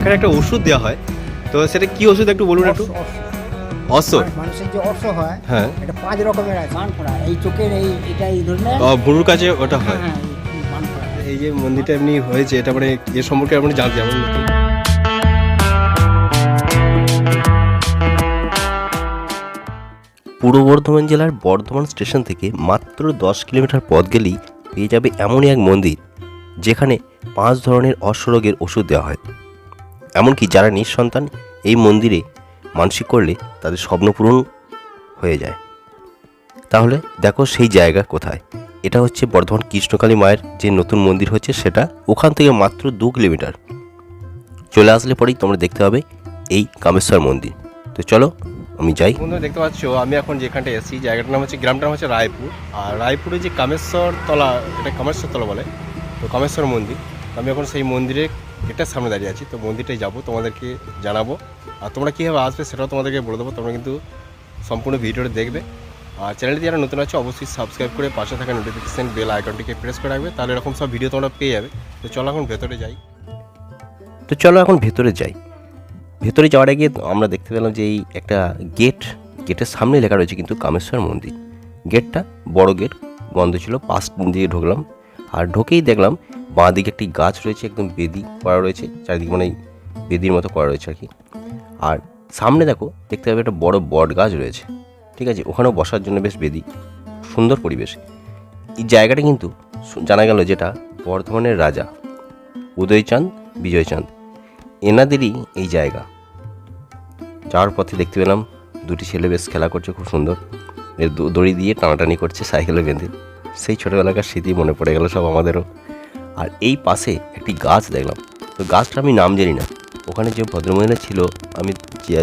এখানে একটা ওষুধ দেওয়া হয়। তো সেটা কি ওষুধ একটু বলুন একটু। অস্ত মানু- মানুষের যে অর্শ হয় হ্যাঁ। এটা পাঁচ রকমের আছে বান ফোড়া এই চোখের এই এটা এই ধরনের? ভুরুর কাছে ওটা হয়। হ্যাঁ এই ফোড়া এই যে মন্দিরটা এমনি হয়েছে এটা মানে এর সম্পর্কে আপনি জানতে যেমন পূর্ব বর্ধমান জেলার বর্ধমান স্টেশন থেকে মাত্র দশ কিলোমিটার পথ গেলেই পেয়ে যাবে এমনই এক মন্দির যেখানে পাঁচ ধরনের অশ্বরোগের ওষুধ দেওয়া হয়। এমনকি যারা নিঃসন্তান এই মন্দিরে মানসিক করলে তাদের স্বপ্ন পূরণ হয়ে যায়। তাহলে দেখো সেই জায়গা কোথায়। এটা হচ্ছে বর্ধমান কৃষ্ণকালী মায়ের যে নতুন মন্দির হচ্ছে সেটা ওখান থেকে মাত্র দু কিলোমিটার। চলে আসলে পরেই তোমরা দেখতে হবে এই কামেশ্বর মন্দির। তো চলো, আমি যাই। বন্ধুরা, দেখতে পাচ্ছ, আমি এখন যেখানটা এসেছি, জায়গাটার নাম হচ্ছে, গ্রামটার নাম হচ্ছে রায়পুর। আর রায়পুরে যে কামেশ্বর তলা, এটা কামেশ্বর তলা বলে, তো কামেশ্বর মন্দির। আমি এখন সেই মন্দিরে গেটের সামনে দাঁড়িয়ে আছি। তো মন্দিরটাই যাব, তোমাদেরকে জানাব। আর তোমরা কীভাবে আসবে সেটাও তোমাদেরকে বলে দেবো। তোমরা কিন্তু সম্পূর্ণ ভিডিওটা দেখবে। আর চ্যানেলটি যারা নতুন আছে, অবশ্যই সাবস্ক্রাইব করে পাশে থাকা নোটিফিকেশান বেল আইকনটিকে প্রেস করে রাখবে। তাহলে এরকম সব ভিডিও তোমরা পেয়ে যাবে। তো চলো এখন ভেতরে যাই। তো চলো এখন ভেতরে যাই। ভেতরে যাওয়ার আগে আমরা দেখতে পেলাম যে এই একটা গেট গেটের সামনে লেখা রয়েছে কিন্তু কামেশ্বর মন্দির। গেটটা বড় গেট বন্ধ ছিল, পাশ দিয়ে ঢুকলাম। আর ঢুকেই দেখলাম বাঁ দিকে একটি গাছ রয়েছে, একদম বেদি করা রয়েছে, চারিদিকে মানে বেদির মতো করা রয়েছে আর কি। আর সামনে দেখো, দেখতে পাবে একটা বড় বট গাছ রয়েছে, ঠিক আছে? ওখানেও বসার জন্য বেশ বেদি, সুন্দর পরিবেশ। এই জায়গাটা কিন্তু জানা গেল যেটা বর্ধমানের রাজা, উদয়চাঁদ, বিজয়চাঁদ। এনাদেরই এই জায়গা। যাওয়ার পথে দেখতে পেলাম, দুটি ছেলে বেশ খেলা করছে, খুব সুন্দর। দড়ি দিয়ে টানাটানি করছে, সাইকেলে বেঁধে। সেই ছোটোবেলাকার স্মৃতি মনে পড়ে গেল সব আমাদেরও। আর এই পাশে একটি গাছ দেখলাম। তো গাছটা আমি নাম জানি না। ওখানে যে ভদ্রমহিলা ছিল, আমি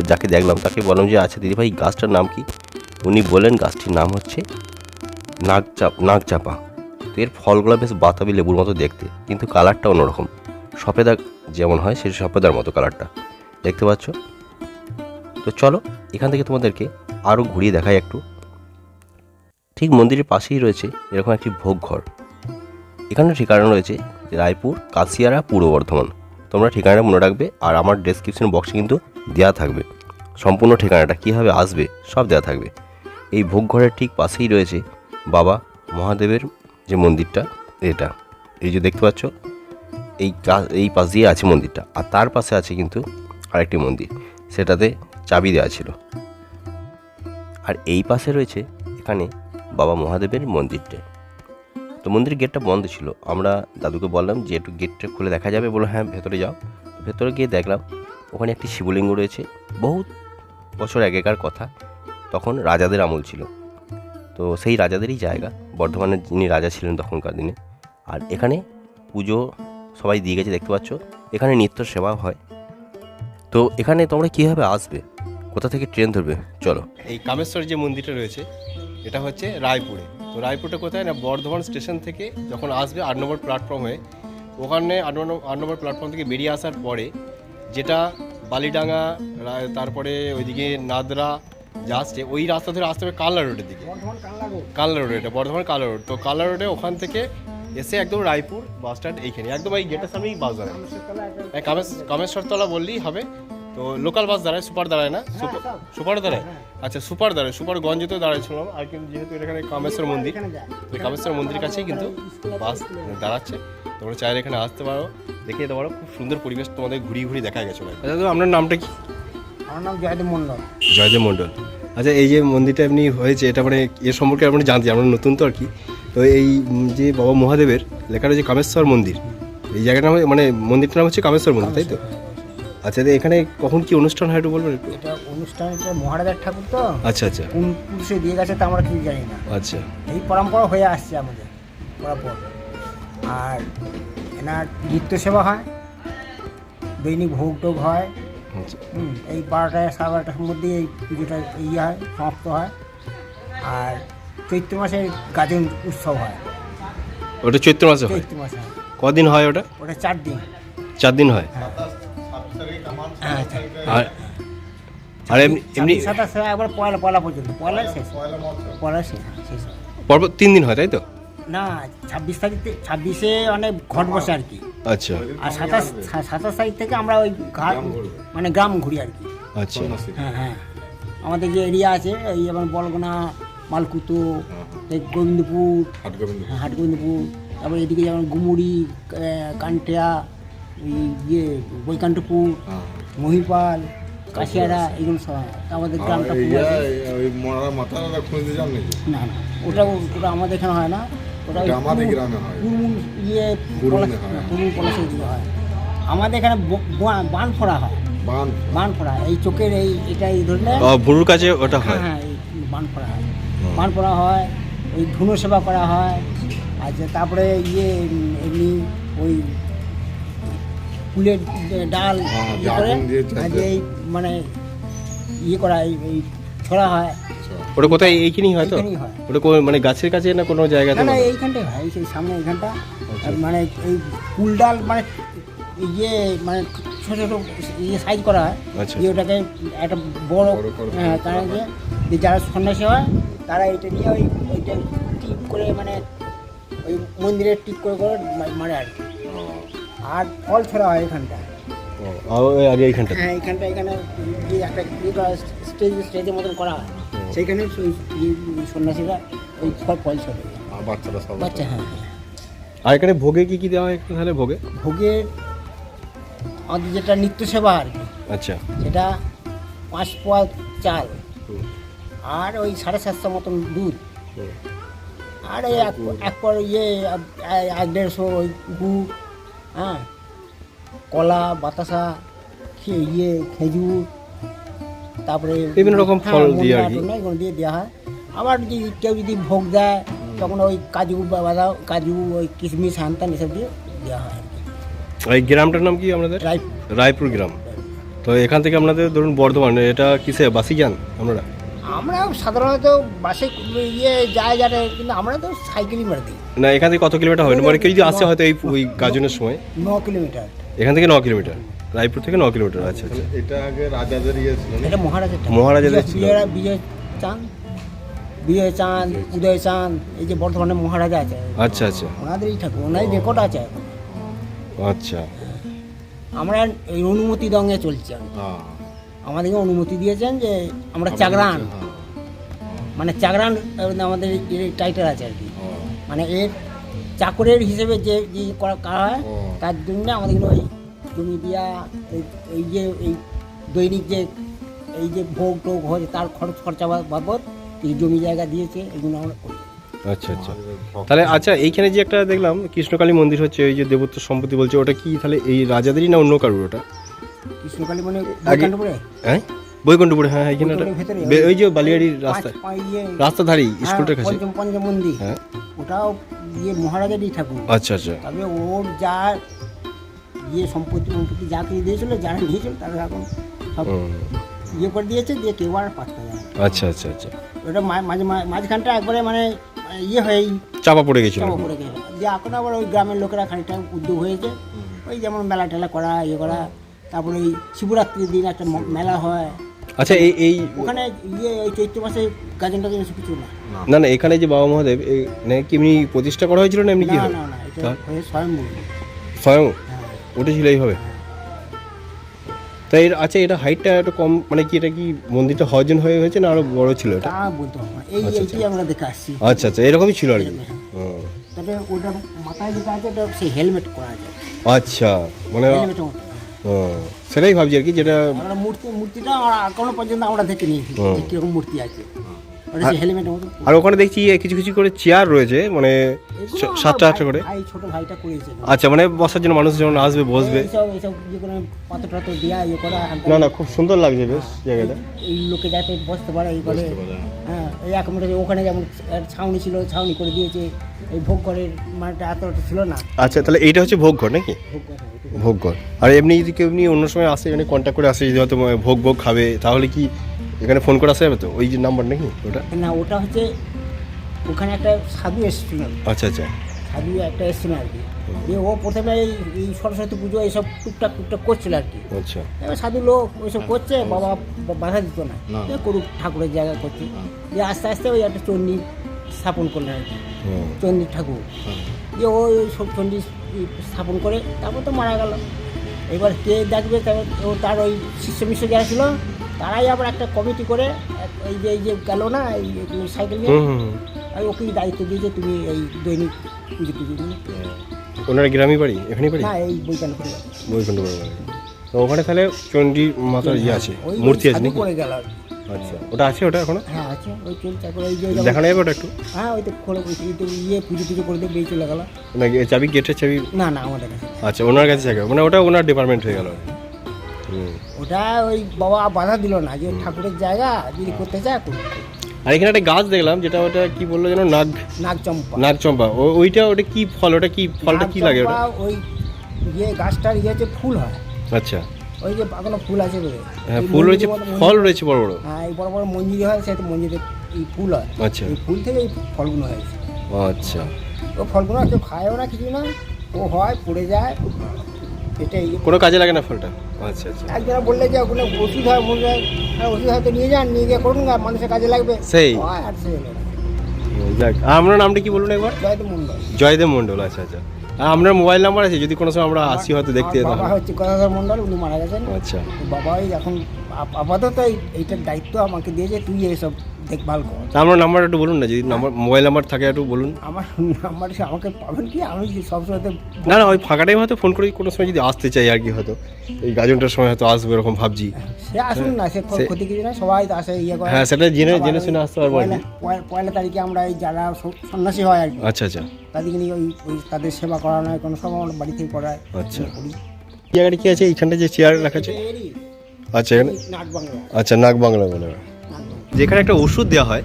যাকে দেখলাম তাকে বললাম যে আচ্ছা দিদিভাই গাছটার নাম কি? উনি বলেন গাছটির নাম হচ্ছে নাগচাপ, নাগচাপা। তো এর ফলগুলো বেশ বাতাবি লেবুর মতো দেখতে, কিন্তু কালারটা অন্যরকম। সফেদা যেমন হয়, সেই সফেদার মতো কালারটা। দেখতে পাচ্ছ? তো চলো, এখান থেকে তোমাদেরকে আরও ঘুরিয়ে দেখাই একটু। ঠিক মন্দিরের পাশেই রয়েছে এরকম একটি ভোগ ঘর এখানে ঠিকানা রয়েছে রায়পুর কাশিয়ারা পূর্ব বর্ধমান। তোমরা ঠিকানাটা মনে রাখবে আর আমার ডেসক্রিপশন বক্সে কিন্তু দেওয়া থাকবে। সম্পূর্ণ ঠিকানাটা, কীভাবে আসবে সব দেওয়া থাকবে। এই ভোগ ঘরের ঠিক পাশেই রয়েছে বাবা মহাদেবের যে মন্দিরটা, এটা। এই যে দেখতে পাচ্ছ, এই এই পাশ দিয়ে আছে মন্দিরটা। আর তার পাশে আছে কিন্তু আরেকটি মন্দির, সেটাতে চাবি দেওয়া ছিল। আর এই পাশে রয়েছে এখানে বাবা মহাদেবের মন্দিরটা। তো মন্দিরের গেটটা বন্ধ ছিল। আমরা দাদুকে বললাম যে, একটু গেটটা খুলে দেখা যাবে। বলে হ্যাঁ ভেতরে যাও। ভেতরে গিয়ে দেখলাম, ওখানে একটি শিবলিঙ্গ রয়েছে। বহুত বছর আগেকার কথা। তখন রাজাদের আমল ছিল। তো সেই রাজাদেরই জায়গা। বর্ধমানের যিনি রাজা ছিলেন তখনকার দিনে। আর এখানে পুজো সবাই দিয়ে গেছে, দেখতে পাচ্ছ? এখানে নিত্য সেবা হয়। তো এখানে তোমরা কীভাবে আসবে? কোথা থেকে ট্রেন ধরবে? চলো। এই কামেশ্বর যে মন্দিরটা রয়েছে, এটা হচ্ছে রায়পুরে। রায়পুরটা কোথায় না বর্ধমান স্টেশন থেকে যখন আসবে আট নম্বর প্ল্যাটফর্ম হয়ে ওখানে আট নম্বর আট নম্বর প্ল্যাটফর্ম থেকে বেরিয়ে আসার পরে যেটা বালিডাঙ্গা তারপরে ওইদিকে নাদরা যা আসছে ওই রাস্তা ধরে আসতে হবে কালনা রোডের দিকে। কালনা রোড এটা বর্ধমান কালনা রোড তো কালনা রোডে ওখান থেকে এসে একদম রায়পুর বাস স্ট্যান্ড এইখানে একদম এই গেটের সামনেই বাস দাঁড়ায় হ্যাঁ কামেশ্বরতলা বললেই হবে। তো লোকাল বাস দাঁড়ায় সুপার দাঁড়ায় না? সুপার সুপার দাঁড়ায়? আচ্ছা সুপার দাঁড়ায় সুপার গঞ্জেতেও দাঁড়াইছিলাম। আর কিন্তু যেহেতু এখানে কামেশ্বর মন্দির ওই কামেশ্বর মন্দির কাছেই কিন্তু বাস দাঁড়াচ্ছে। তোমরা চাইলে এখানে আসতে পারো দেখে যেতে পারো। খুব সুন্দর পরিবেশ তোমাদের ঘুরিয়ে ঘুরিয়ে দেখা গেছে আচ্ছা আপনার নামটা কি? আমার নাম জয়দেব মন্ডল জয়দেব মণ্ডল। আচ্ছা এই যে মন্দিরটা এমনি হয়েছে এটা মানে এর সম্পর্কে আপনি জানতে আমরা নতুন তো আর কি। তো এই যে বাবা মহাদেবের লেখা রয়েছে কামেশ্বর মন্দির এই জায়গাটা মানে মন্দিরটার নাম হচ্ছে কামেশ্বর মন্দির তাই তো? আচ্ছা তো এখানে কখন কি অনুষ্ঠান হয় একটু বলবেন একটু? এটা অনুষ্ঠান এটা মহারাজার ঠাকুর তো। আচ্ছা আচ্ছা। কোন পুরুষে দিয়ে গেছে তা আমরা কিছু জানি না। আচ্ছা। এই পরম্পরা হয়ে আসছে আমাদের পরাপর আর এনার নিত্য সেবা হয় দৈনিক ভোগ টোগ হয়। আচ্ছা। হুম, এই বারোটায় সাড়ে বারোটার মধ্যে এই পুজোটা ইয়ে হয় সমাপ্ত হয়। আর চৈত্র মাসে গাজন উৎসব হয়। ওটা চৈত্র মাসে হয়? চৈত্র মাসে হয়। কদিন হয় ওটা? ওটা চার দিন। চার দিন হয়? হ্যাঁ। আর আর এমনি একবার পয়লা পয়লা পর্যন্ত পয়লা শেষ। পয়লা শেষ শেষ। পরপর তিন দিন হয় তাই তো? না ছাব্বিশ তারিখ থেকে ছাব্বিশে অনেক ঘট বসে আর কি। আচ্ছা। আর সাতাশ সাতাশ তারিখ থেকে আমরা ওই মানে গ্রাম ঘুরি আর কি। আচ্ছা। হ্যাঁ হ্যাঁ। আমাদের যে এরিয়া আছে এই যেমন বলগোনা মালকুতো এই গোবিন্দপুর হ্যাঁ, হাট গোবিন্দপুর তারপরে এদিকে যেমন গুমুড়ি কান্টিয়া ইয়ে বৈকান্তপুর মহিপাল কাশিয়ারা এগুলো সব আমাদের গ্রামটা না না ওটা ওটা আমাদের এখানে হয় না। ওটা আমাদের গ্রামে হয়। ইয়ে পলাশ- হয়। হয়। আমাদের এখানে বান- বান ফোড়া হয়। বান বান ফোড়া এই চোখের এই এটা এই ধরনের ভুরুর কাছে ওটা হ্যাঁ। হয় হ্যাঁ এই বান ফোড়া হয়। বান ফোড়া হয় ওই ধুনো সেবা করা হয়। আচ্ছা তারপরে ইয়ে এমনি ওই ফুলের ডাল হ্যাঁ, ইয়ে করে আর। এই মানে ইয়ে করা এই এই ছড়া হয়। ওটা কোথায়? এইখানেই হয় তো? এইখানেই হয়। ওটা মানে গাছের কাছে না কোনো জায়গাতে না না হয়? এইখানটাই হয় এই সেই সামনে এইখানটা। আর মানে এই কুল ডাল মানে ইয়ে মানে ছোটো ছোটো ইয়ে সাইজ করা হয়। আচ্ছা। দিয়ে ওটাকে একটা বড় হ্যাঁ কারণ যে যারা সন্ন্যাসী হয় তারা এটা নিয়ে ওই ওইটা টিপ করে মানে ওই মন্দিরে টিপ করে করে মারে আর কি। আর ফল ছড়া হয় এখানটা ও, আর ওই আগে এইখানটা হ্যাঁ এখানে একটা ইয়ে স্টেজ স্টেজের মতন করা হয়। সেইখানে সন্ন্যাসীরা ওই ফল ফল ছড়ে। আর বাচ্চারা সব বাচ্চা হ্যাঁ হ্যাঁ। আর এখানে ভোগে কি কি দেওয়া হয় একটু তাহলে ভোগে ভোগের আমাদের যেটা নিত্য সেবা আর কি আচ্ছা। সেটা পাঁচ পোয়া চাল আর ওই সাড়ে সাতশো মতন দুধ। আর এই এক এক পর ইয়ে এক দেড়শো ওই গুড় হ্যাঁ। কলা বাতাসা ইয়ে খেজুর তারপরে বিভিন্ন রকম হ্যাঁ, ফল দিয়ে আর কি। এগুলো দিয়ে দেওয়া হয়। আবার যদি কেউ যদি ভোগ দেয় তখন ওই কাজু বাদাম কাজু ওই কিশমিশ হানতান এসব দিয়ে দেওয়া হয় এই গ্রামটার নাম কি আপনাদের রায়পুর। গ্রাম। তো এখান থেকে আপনাদের ধরুন বর্ধমান এটা কিসে? বাসি যান আপনারা? আমরা সাধারণত বাসে ইয়ে যায় যারে কিন্তু আমরা তো সাইকেলই মেরে দিই। না এখান থেকে কত কিলোমিটার হবে না মানে কেউ যদি আসে হয়তো এই ওই গাজনের সময়? ন কিলোমিটার। এখান থেকে ন কিলোমিটার। রায়পুর থেকে ন কিলোমিটার আচ্ছা আচ্ছা। এটা আগে রাজাদের ইয়ে ছিল? এটা মহারাজের মহারাজাদের ছিল। বিজয়- বিজয় চাঁদ? বিজয় চাঁদ উদয় চাঁদ এই যে বর্ধমানে মহারাজা আছে। আচ্ছা আচ্ছা। ওনাদেরই ঠাকুর ওনারই রেকর্ড আছে এখন। আচ্ছা। আমরা এই অনুমতি দঙ্গে চলছি আমাদেরকে অনুমতি দিয়েছেন যে আমরা চাকরান। হ্যাঁ। মানে চাকরান আমাদের টাইটেল আছে আর কি। মানে এর চাকরের হিসেবে যে যে করা করা হয় তার জন্য আমাদের ওই জমি দিয়া এই- এই যে এই দৈনিক যে এই যে ভোগ টোগ হয় তার খরচ খরচা বাবদ এই জমি জায়গা দিয়েছে এগুলো আমরা করি। আচ্ছা আচ্ছা। তাহলে আচ্ছা এইখানে যে একটা দেখলাম কৃষ্ণকালী মন্দির হচ্ছে ওই যে দেবত্ব সম্পত্তি বলছে ওটা কি তাহলে এই রাজাদেরই না অন্য কারোর ওটা? কৃষ্ণকালী মানে হ্যাঁ? বৈকুণ্ঠপুরে হ্যাঁ এখানে ভেতরে ওই যে বালিয়াড়ির রাস্তা রাস্তা ধারি হ্যাঁ, স্কুলটার কাছে। পঞ্চম পঞ্চম মন্দির। হ্যাঁ। ওটাও ইয়ে মহারাজারই ঠাকুর। আচ্ছা আচ্ছা। তবে ওর যা ইয়ে সম্পত্তি সম্পত্তি যা কিছু দিয়েছিল যারা নিয়েছিল তারা এখন সব ইয়ে করে দিয়েছে দিয়ে কেউ আর পাত্তা দেয় আচ্ছা আচ্ছা আচ্ছা। ওটা মাঝে মাঝখানটা একবারে মানে ইয়ে হয়ে চাপা পড়ে গেছিল চাপা পড়ে গেছে দিয়ে এখন আবার ওই গ্রামের লোকেরা খানিকটা উদ্যোগ হয়েছে। ওই যেমন মেলা টেলা করা ইয়ে করা তারপরে ওই শিবরাত্রির দিন একটা মেলা হয়। আচ্ছা এই এই ওখানে ইয়ে ওই চৈত্র মাসে গাজন টাজন এসব কিছু না। না। না এখানে যে বাবা মহাদেব এ, মানে কি এমনি প্রতিষ্ঠা করা হয়েছিল না এমনি কি না হয়? না না এটা তা? স্বয়ং হ্যাঁ। উঠেছিল এইভাবে? তাই আচ্ছা এটা হাইটটা একটু কম মানে কি এটা কি মন্দিরটা হজন হয়ে হয়েছে না আরও বড় ছিল এটা? তা বলতে পারব না। এই আচ্ছা, আমরা দেখে আসছি। আচ্ছা আচ্ছা এরকমই ছিল আর কি। তবে ওটা মাথায় যেটা আছে ওটা সেই হেলমেট করা আছে আচ্ছা মানে হেলমেটের সেটাই ভাবছি আর কি যেটা আমরা মূর্তি মূর্তিটা এখনও পর্যন্ত আমরা দেখে নিয়েছি হুম। কীরকম মূর্তি আছে। আর ওখানে দেখছি কিছু কিছু করে চেয়ার রয়েছে মানে সাতটা আটটা করে। ছোট ভাইটা করেছে। আচ্ছা মানে বসার জন্য মানুষ যেমন আসবে বসবে। ইয়ে ইয়ে করা না না খুব সুন্দর লাগছে বেশ জায়গাটা। এই লোকে যাতে বসতে পারে এই করে। হ্যাঁ। এই এক ওখানে যেমন ছাউনি ছিল ছাউনি করে দিয়েছে এই ভোগ ঘরের মানটা এত ছিল না। আচ্ছা তাহলে এইটা হচ্ছে ভোগ ঘর নাকি? ভোগ ঘর। ভোগ ঘর আর এমনি যদি কেউ এমনি অন্য সময় আসে এখানে কন্ট্যাক্ট করে আসে যদি হয়তো ভোগ ভোগ খাবে তাহলে কি এখানে ফোন করে আসা যাবে তো? ওই যে নাম্বার নাকি ওটা? না ওটা হচ্ছে ওখানে একটা সাধু এসেছিল। আচ্ছা আচ্ছা। সাধু একটা এসেছিল আর কি। দিয়ে ও প্রথমে এই সরস্বতী পুজো এইসব টুকটাক টুকটাক করছিল আর কি। আচ্ছা। এবার সাধু লোক ওইসব করছে বাবা বাধা দিত না। করুক ঠাকুরের জায়গা করছে। দিয়ে আস্তে আস্তে ওই একটা চন্ডী স্থাপন করলেন আর কি। চণ্ডী ঠাকুর। যে ওই সব চণ্ডী স্থাপন করে তারপর তো মারা গেল। এবার কে দেখবে তারপর তার ওই শিষ্য মিশ্র যারা ছিল তারাই আবার একটা কমিটি করে এই যে এই যে গেল না এই সাইকেল নিয়ে। আর ওকে দায়িত্ব দিয়েছে তুমি এই দৈনিক পুজো টুজো দিন ওনার গ্রামই বাড়ি এখানেই বাড়ি? না এই ওখানে তাহলে চণ্ডী মাতার ইয়ে আছে মূর্তি আছে নাকি? গেল। আচ্ছা ওটা আছে ওটা এখনও? হ্যাঁ আছে ওই চলছে তারপরে ওই যে দেখানো যাবে ওটা একটু? হ্যাঁ ওই তো খোলো তো ইয়ে পুজো টুজো করে দিয়ে চলে গেল। না চাবি গেটের চাবি? না না আমাদের কাছে। আচ্ছা ওনার কাছে থাকে। মানে ওটা ওনার ডিপার্টমেন্ট হয়ে গেল। ওটা ওই বাবা বাধা দিল না যে ঠাকুরের জায়গা যদি করতে চায়। আর এখানে একটা গাছ দেখলাম যেটা ওটা কি বলল যেন? নাগ নাগ চম্পা নাগচম্পা। ও ওইটা ওটা কি ফল? ওটা কি ফলটা কি লাগে ওটা? ওই ইয়ে গাছটার ইয়ে হচ্ছে ফুল হয়। আচ্ছা। ওই যে এখনও ফুল আছে বলে হ্যাঁ ফুল রয়েছে ফল রয়েছে বড় বড়। হ্যাঁ এই বড় বড় মঞ্জিরি হয় সেটা মঞ্জিরে এই ফুল হয়। আচ্ছা। এই ফুল থেকে এই ফলগুলো হয়েছে আচ্ছা। ও ফলগুলো কেউ খায়ও না কিছু না। ও হয় পড়ে যায় এটাই কোনো কাজে লাগে না ফলটা? আচ্ছা আচ্ছা। একজনা বললে যে ওখানে ওষুধ হয় মনে হয় আর ওষুধ হয়তো নিয়ে যান নিয়ে গিয়ে করুন না মানুষের কাজে লাগবে। সেই। হয় আর সে এলো যাক আপনার নামটা কি বলুন একবার? জয়দেব মন্ডল জয়দেব মন্ডল আচ্ছা আচ্ছা। আপনার মোবাইল নাম্বার আছে যদি কোনো সময় আমরা আসি হয়তো দেখতে যেতাম। বাবা হচ্ছে গদাধর মন্ডল উনি মারা গেছেন। আচ্ছা। বাবা ওই এখন আপ- আপাতত এইটার দায়িত্ব আমাকে দিয়েছে তুই এইসব দেখভাল কর। আপনার নাম্বার একটু বলুন না যদি নাম্বার মোবাইল নাম্বার থাকে একটু বলুন। আমার নাম্বার সে আমাকে পাবেন কি? আমি সবসময় না না ওই ফাঁকা টাইম হয়তো ফোন করে কোনো সময় যদি আসতে চাই আর কি হয়তো। এই গাজনটার সময় হয়তো আসব এরকম ভাবছি। সে আসুন না সে ক্ষতি কিছু না সবাই তো আসে ইয়ে করে। হ্যাঁ সেটা জেনে জেনে শুনে আসতে পারব পয়লা- তারিখে আমরা এই যারা সন্ন্যাসী হয় আর কি। আচ্ছা আচ্ছা। তাদেরকে নিয়ে ওই ওই তাদের সেবা করানো হয় কোনো সব আমরা বাড়ি থেকে করায় আচ্ছা। জায়গাটা কি আছে? এইখানটা যে চেয়ার রাখা আছে? আচ্ছা এখানে আচ্ছা নাগ বাংলা বলে বাংলা। যেখানে একটা ওষুধ দেওয়া হয়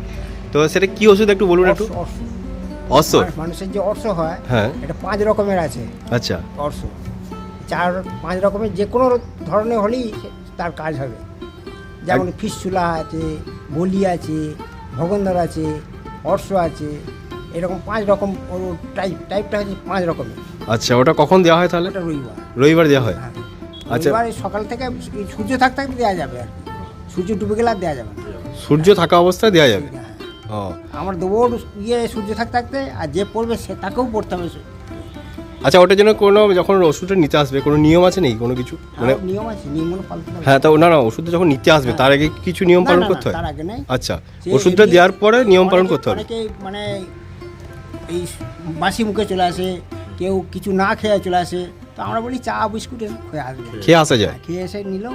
তো সেটা কি ওষুধ একটু বলুন একটু? অর্শ, অর্শ। মানুষের যে অর্শ হয় হ্যাঁ। এটা পাঁচ রকমের আছে। আচ্ছা। অর্শ। চার পাঁচ রকমের যে কোনো ধরনের হলেই তার কাজ হবে। যেমন ফিসচুলা আছে বলি আছে ভগন্দর আছে অর্শ আছে এরকম পাঁচ রকম টাইপ টাইপটা হচ্ছে পাঁচ রকমের। আচ্ছা ওটা কখন দেওয়া হয় তাহলে? ওটা রবিবার। রবিবার দেওয়া হয়? হ্যাঁ। আচ্ছা। রবিবার সকাল থেকে সূর্য থাকতে থাকতে দেওয়া যাবে আর সূর্য ডুবে গেলে আর দেওয়া যাবে না। সূর্য থাকা অবস্থায় দেওয়া যাবে। হ্যাঁ। ও। আমার দেবো ইয়ে সূর্য থাকতে থাকতে আর যে পড়বে সে তাকেও পড়তে হবে আচ্ছা ওটার জন্য কোনো যখন ওষুধটা নিতে আসবে কোনো নিয়ম আছে নেই? কোনো কিছু? মানে নিয়ম আছে নিয়মগুলো পালতে হবে। হ্যাঁ তা না না ওষুধটা যখন নিতে আসবে তার আগে কিছু নিয়ম পালন করতে হয়? তার আগে নেই। আচ্ছা ওষুধটা দেওয়ার পরে নিয়ম পালন করতে হবে? অনেকে মানে এই বাসি মুখে চলে আসে কেউ কিছু না খেয়ে চলে আসে তো আমরা বলি চা বিস্কুট খেয়ে আসবে। খেয়ে আসা যায়? খেয়ে এসে নিলেও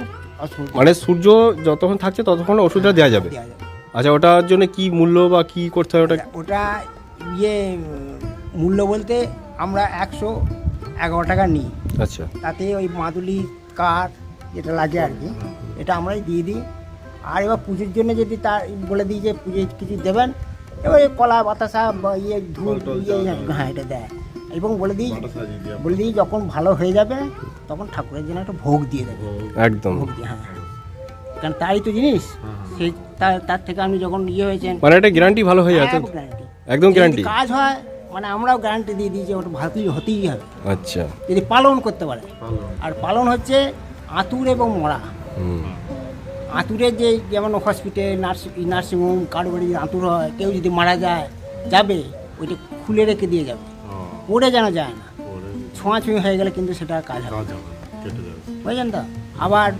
মানে সূর্য যতক্ষণ থাকছে ততক্ষণ ওষুধটা দেওয়া যাবে। দেওয়া যাবে। আচ্ছা ওটার জন্য কি মূল্য বা কি করতে হয় ওটা? ওটা ইয়ে মূল্য বলতে আমরা একশো এগারো টাকা নিই। আচ্ছা। তাতে ওই মাদুলি কাঠ যেটা লাগে আর কি এটা আমরাই দিয়ে দিই। আর এবার পুজোর জন্য যদি তার বলে দিই যে পুজোয় কিছু দেবেন এবার কলা বাতাসা বা ইয়ে ধূল ইয়ে হ্যাঁ এটা দেয়। এবং বলে দিই বলে দিই যখন ভালো হয়ে যাবে তখন ঠাকুরের জন্য একটা ভোগ দিয়ে দেবে। একদম। ভোগ দিয়ে হ্যাঁ। কারণ তাই তো জিনিস সেই তার থেকে আপনি যখন ইয়ে হয়েছেন মানে এটা গ্যারান্টি ভালো হয়ে যাবে তো? একদম গ্যারান্টি কাজ হয় মানে আমরাও গ্যারান্টি দিয়ে দিই যে ওটা ভালোই হতেই হবে। আচ্ছা। যদি পালন করতে পারে। আর পালন হচ্ছে আতুর এবং মরা। হুম। আতুরের যে যেমন হসপিটাল নার্সিং নার্সিংহোম কারও বাড়ি যদি আতুর হয় কেউ যদি মারা যায় যাবে ওইটা খুলে রেখে দিয়ে যাবে। পড়ে যেন যায় না। ছোঁয়াছুঁয়ি হয়ে গেলে কিন্তু সেটা কাজ হবে বুঝলেন তো? আবার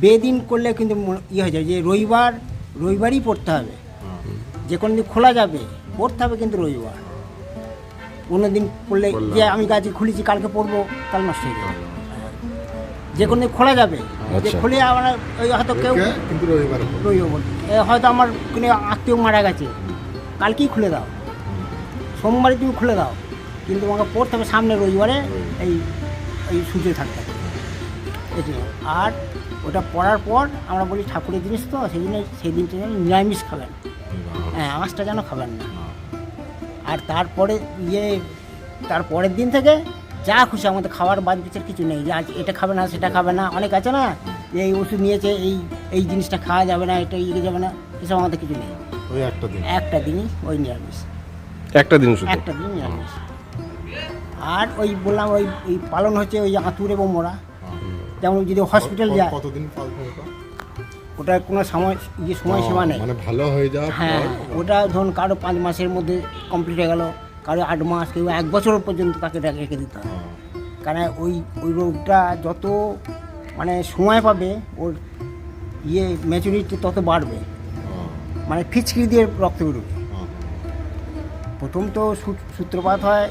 বেদিন করলে কিন্তু ইয়ে হয়ে যায় যে রবিবার রবিবারই পড়তে হবে। যে কোনো দিন খোলা যাবে পড়তে হবে কিন্তু রবিবার। কোনো দিন পড়লে যে আমি গাছ খুলেছি কালকে পড়ব কাল নষ্ট হয়ে যাবে। যে কোনো দিন খোলা যাবে। যে আচ্ছা। খুলে আমার ওই হয়তো কেউ কিন্তু রবিবার হয়তো আমার কোনো আত্মীয় মারা গেছে। কালকেই খুলে দাও। সোমবারে তুমি খুলে দাও। কিন্তু তোমাকে পড়তে হবে সামনে রবিবারে এই এই সূর্য থাকতে হবে আর ওটা পড়ার পর আমরা বলি ঠাকুরের জিনিস তো সেই জন্য সেই দিনটা যেন নিরামিষ খাবেন। হ্যাঁ আঁশটা যেন খাবেন না। আর তারপরে ইয়ে তার পরের দিন থেকে যা খুশি আমাদের খাওয়ার বাদ বিচার কিছু নেই। যে আজ এটা খাবে না সেটা খাবে না অনেক আছে না? যে এই ওষুধ নিয়েছে এই এই জিনিসটা খাওয়া যাবে না এটা ইয়ে যাবে না এসব আমাদের কিছু নেই। ওই একটা দিন। একটা দিনই ওই নিরামিষ। একটা দিন একটা দিন নিরামিষ। আর ওই বললাম ওই ওই পালন হচ্ছে ওই আঁতুর এবং মোড়া যেমন যদি হসপিটাল যায়। কতদিন ওটা কোনো সময় যে সময় সীমা নেই। মানে ভালো হয়ে যাওয়ার হ্যাঁ ওটা ধরুন কারও পাঁচ মাসের মধ্যে কমপ্লিট হয়ে গেল কারও আট মাস কেউ এক বছর পর্যন্ত তাকে রেখে রেখে দিতে হ্যাঁ, কারণ ওই ওই রোগটা যত মানে সময় পাবে ওর ইয়ে ম্যাচুরিটি তত বাড়বে। মানে ফিচকিরি দিয়ে রক্ত বেরোবে। প্রথম তো সূত্রপাত হয়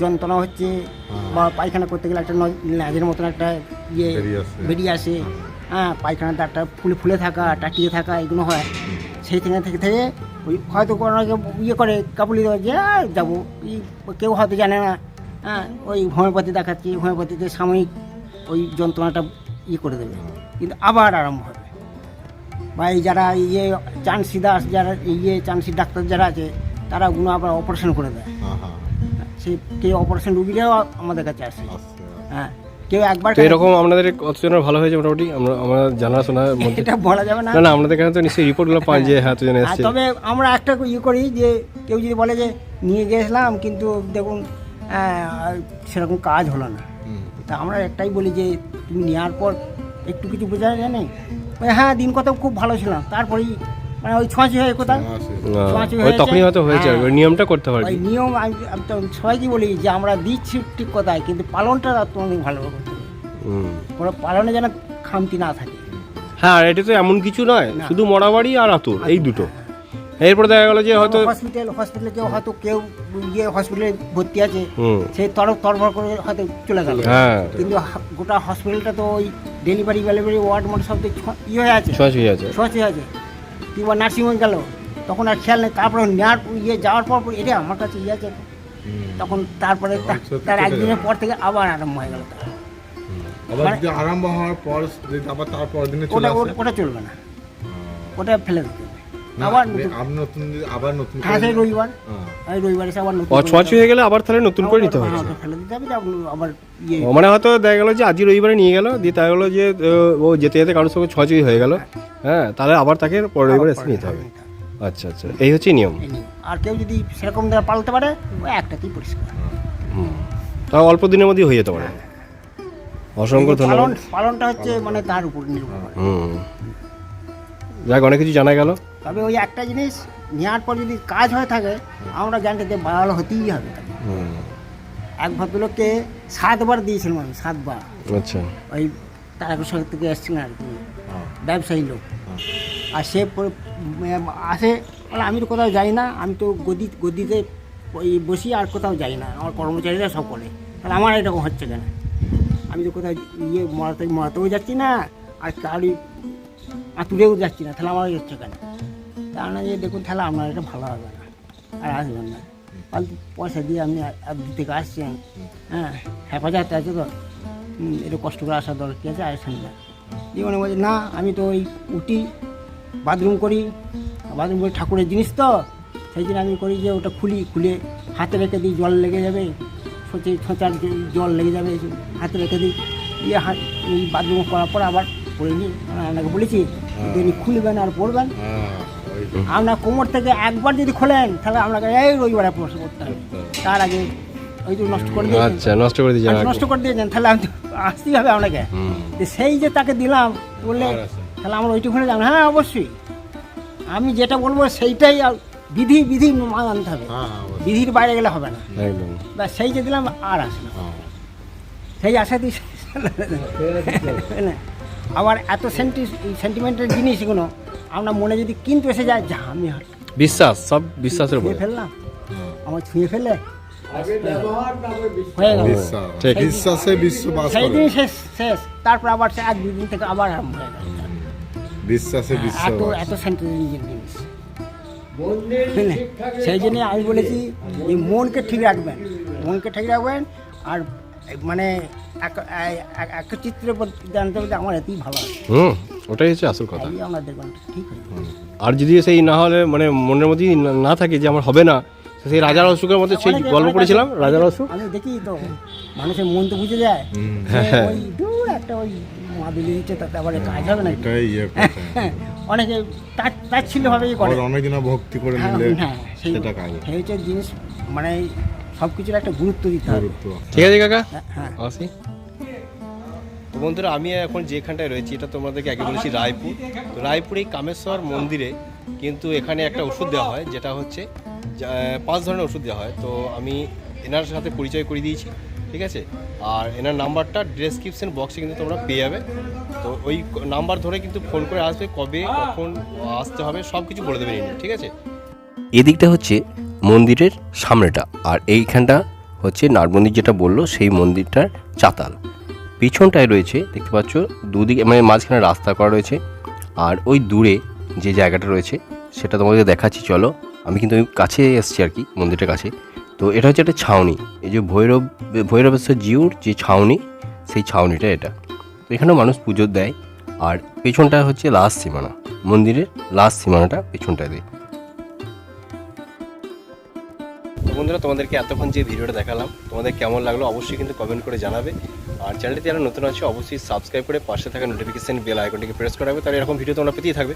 যন্ত্রণা হচ্ছে বা পায়খানা করতে গেলে একটা ন- ল্যাজের মতন একটা ইয়ে বেরিয়ে আসে। হ্যাঁ। পায়খানাটা একটা ফুলে ফুলে থাকা টাটিয়ে থাকা এগুলো হয়। সেই থেকে থেকে থেকে ওই হয়তো কোনো ইয়ে করে কাপুলি দেওয়া যে "আহ, যাব। কেউ হয়তো জানে না। হ্যাঁ ওই হোমিওপ্যাথি দেখাচ্ছি হোমিওপ্যাথিতে সাময়িক ওই যন্ত্রণাটা ইয়ে করে দেবে। কিন্তু আবার আরম্ভ হবে। বা এই যারা ইয়ে চান্সি দাস যারা ইয়ে চান্সি ডাক্তার যারা আছে তারা ওগুলো আবার অপারেশন করে দেয়। হ্যাঁ, হ্যাঁ, সে কেউ অপারেশন রুগীরাও আমাদের কাছে আসে। হ্যাঁ কেউ একবার তো এরকম আপনাদের কতজনের ভালো হয়েছে মোটামুটি? আমরা এটা বলা যাবে না। না কাছে তো নিশ্চয়ই রিপোর্টগুলো পান যে হ্যাঁ জেনে তবে আমরা একটা ইয়ে করি যে কেউ যদি বলে যে নিয়ে গেছিলাম কিন্তু দেখুন সেরকম কাজ হলো না। তা আমরা একটাই বলি যে তুমি নেওয়ার পর একটু কিছু বোঝা যায় না হ্যাঁ দিন কত খুব ভালো ছিলাম। তারপরেই মানে ওই ছোঁয়াছি হয়ে কোথাও হ্যাঁ, ছোঁয়াছুঁই ওই তখনই হয়তো হয়েছে হ্যাঁ। ওই নিয়মটা করতে হবে ওই নিয়ম আমি তো সবাইকে বলি যে আমরা দিচ্ছি ঠিক কথায় কিন্তু পালনটা তোমাদের ভালোভাবে করতে কোনো পালনে যেন খামতি না থাকে। হ্যাঁ আর এটা তো এমন কিছু নয় না। শুধু মরাবাড়ি আর আতুর এই দুটো। এরপর দেখা গেল যে হয়তো হসপিটাল হসপিটালে কেউ হয়তো কেউ ইয়ে হসপিটালে ভর্তি আছে হুম। সেই তরফ তরফর করে হয়তো চলে গেল। হ্যাঁ। কিন্তু গোটা হসপিটালটা তো ওই ডেলিভারি ডেলিভারি ওয়ার্ড মানে সব তো ছ- ইয়ে হয়ে আছে। ছোঁয়াছুঁই আছে। ছোঁয়াছি আছে। কিংবা নার্সিংহোম গেল তখন আর খেয়াল নেই তারপরে নেওয়ার ইয়ে যাওয়ার পর পর এটা আমার কাছে ইয়ে আছে। তখন তারপরে তার একদিনের পর থেকে আবার আরম্ভ হয়ে গেল আবার মানে- আরম্ভ হওয়ার পর যদি আবার তারপর দিনে ওটা ওটা- ওটা চলবে না। ওটা ফেলে দিতে আবার নতুন। নতুন আবার নতুন হ্যাঁ সেই রবিবার। হ্যাঁ, রবিবার এসে আবার নতুন ও হয়ে গেলে আবার তাহলে নতুন করে নিতে হ্যাঁ, হবে? ফেলে দিতে হবে আবার ইয়ে মানে হয়তো দেখা গেলো যে আজই রবিবারে নিয়ে গেল দিয়ে দেখা গেলো যে ও যেতে যেতে কারোর সঙ্গে হয়ে গেল। হ্যাঁ তাহলে আবার তাকে পরের রবিবারে এসে নিতে হবে। আচ্ছা আচ্ছা এই হচ্ছে নিয়ম। আর কেউ যদি সেরকম পালতে পারে একটাতেই পরিষ্কার। হুম। তাও অল্প দিনের মধ্যেই হয়ে যেতে পারে। অসংখ্য পালন ধন্যবাদ। পালনটা হচ্ছে মানে তার উপর নির্ভর হুম। যাক অনেক কিছু জানা গেল। তবে ওই একটা জিনিস নেওয়ার পর যদি কাজ হয়ে থাকে আমরা জানতে যে ভালো হতেই হবে। এক ভদ্রলোককে সাতবার দিয়েছিলাম আমি সাতবার। আচ্ছা। ওই তারকেশ্বর থেকে এসছিলেন আর কি হ্যাঁ, ব্যবসায়ী লোক। হ্যাঁ। আর সে আসে আমি তো কোথাও যাই না আমি তো গদি গদিতে ওই বসি আর কোথাও যাই না আমার কর্মচারীরা সব করে তাহলে আমার এরকম হচ্ছে কেন? আমি তো কোথাও ইয়ে মরাতে মরাতেও যাচ্ছি না আর কারি আতুরেও যাচ্ছি না তাহলে আমার হচ্ছে কেন? তা না যে দেখুন তাহলে আপনার এটা ভালো হবে না আর আসবেন না। ফালতু পয়সা দিয়ে আপনি থেকে আসছেন হ্যাঁ হেফাজতে আছে তো। একটু কষ্ট করে আসার দরকার কী আছে আসেন না। জীবনে বলছে না আমি তো ওই উঠি বাথরুম করি। বাথরুম করি ঠাকুরের জিনিস তো? সেই জন্য আমি করি যে ওটা খুলি খুলে হাতে রেখে দিই জল লেগে যাবে। ছোঁচে ছোঁচার জল লেগে যাবে হাতে রেখে দিই। দিয়ে হাত এই বাথরুম করার পর আবার করে নিই। আপনাকে বলেছি তিনি খুলবেন আর পড়বেন হ্যাঁ। আপনার কোমর থেকে একবার যদি খোলেন তাহলে আপনাকে এই রবিবারে প্রশ্ন করতে হবে। তার আগে ওই তো নষ্ট করে দিয়েছেন। আচ্ছা নষ্ট করে দিয়ে আর যাওয়া নষ্ট করে দিয়েছেন তাহলে আমি আসতেই হবে আপনাকে। সেই যে তাকে দিলাম বললে তাহলে আমরা ওইটুকুনে যাবেন হ্যাঁ অবশ্যই। আমি যেটা বলব সেইটাই বিধি বিধি মানতে হবে। হ্যাঁ, হ্যাঁ। বিধির বাইরে গেলে হবে না। বা সেই যে দিলাম আর আসে না। হ্যাঁ। সেই আশাতেই না। আবার এত সেন্টি সেন্টিমেন্টাল জিনিস এগুলো আমরা মনে যদি কিন্তু এসে যায় যা আমি আর বিশ্বাস সব বিশ্বাসের উপরে। ফেললাম। আমার ছুঁয়ে ফেলে? হয়ে বিশ্বাস বিশ্বাসে বিশ্ব বাস সেই করে। শেষ শেষ। তারপর আবার সে এক দুদিন থেকে আবার আরম্ভ হয়ে গেল। বিশ্বাসে বিশ্ব এত। জিনিস। সেই জন্য আমি বলেছি যে মনকে ঠিক রাখবেন। মনকে ঠিক রাখবেন আর মানে এক- এক- এক চিত্রের উপর জানতে হবে আমার এতেই ভালো হুম ওটাই হচ্ছে আসল কথা। ঠিক আর যদি সেই না হলে মানে মনের মধ্যেই না- না থাকে যে আমার হবে না সেই রাজার অসুখের মধ্যে সেই গল্প পড়েছিলাম রাজার অসুখ? আমি দেখি তো মানুষের মন তো বুঝে যায়। হুম। যে ওই দূর একটা ওই দিচ্ছে তাতে আবার কাজ হবে না এটাই ইয়ে হ্যাঁ, অনেকে করে। ভক্তি করে হ্যাঁ, নিলে হ্যাঁ, সেটা কাজ। জিনিস মানে সব কিছুর একটা গুরুত্ব দিতে হবে। ঠিক আছে কাকা? হ্যাঁ, হ্যাঁ। আসি। তো বন্ধুরা আমি এখন যেখানটায় রয়েছি এটা তোমাদেরকে আগে বলেছি রায়পুর। তো রায়পুর এই কামেশ্বর মন্দিরে কিন্তু এখানে একটা ওষুধ দেওয়া হয় যেটা হচ্ছে পাঁচ ধরনের ওষুধ দেওয়া হয়। তো আমি এনার সাথে পরিচয় করে দিয়েছি ঠিক আছে? আর এনার নাম্বারটা ডেসক্রিপশন বক্সে কিন্তু তোমরা পেয়ে যাবে। তো ওই নাম্বার ধরে কিন্তু ফোন করে আসবে কবে কখন আসতে হবে সব কিছু বলে দেবে ঠিক আছে? এদিকটা হচ্ছে মন্দিরের সামনেটা। আর এইখানটা হচ্ছে নাট মন্দির যেটা বলল, সেই মন্দিরটার চাতাল। পিছনটায় রয়েছে, দেখতে পাচ্ছ, দুদিকে মানে মাঝখানে রাস্তা করা রয়েছে। আর ওই দূরে যে জায়গাটা রয়েছে, সেটা তোমাদের দেখাচ্ছি, চলো। আমি কিন্তু ওই কাছে এসেছি আর কি, মন্দিরের কাছে। তো এটা হচ্ছে একটা ছাউনি। এই যে ভৈরব, ভৈরবেশ্বর জিউর যে ছাউনি, সেই ছাউনিটা এটা। তো এখানেও মানুষ পুজো দেয়। আর পেছনটা হচ্ছে লাস্ট সীমানা। মন্দিরের লাস্ট সীমানাটা পেছনটায় দেয়। বন্ধুরা, তোমাদেরকে এতক্ষণ যে ভিডিওটা দেখালাম, তোমাদের কেমন লাগল অবশ্যই কিন্তু কমেন্ট করে জানাবে। আর চ্যানেলটি যারা নতুন আছে, অবশ্যই সাবস্ক্রাইব করে পাশে থাকা নোটিফিকেশন বেল আইকনটিকে প্রেস করে হবে তাহলে এরকম ভিডিও তোমরা পেতেই থাকবে।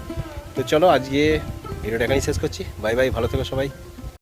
তো চলো আজকে ভিডিওটা এখানেই শেষ করছি। বাই বাই, ভালো থেকো সবাই।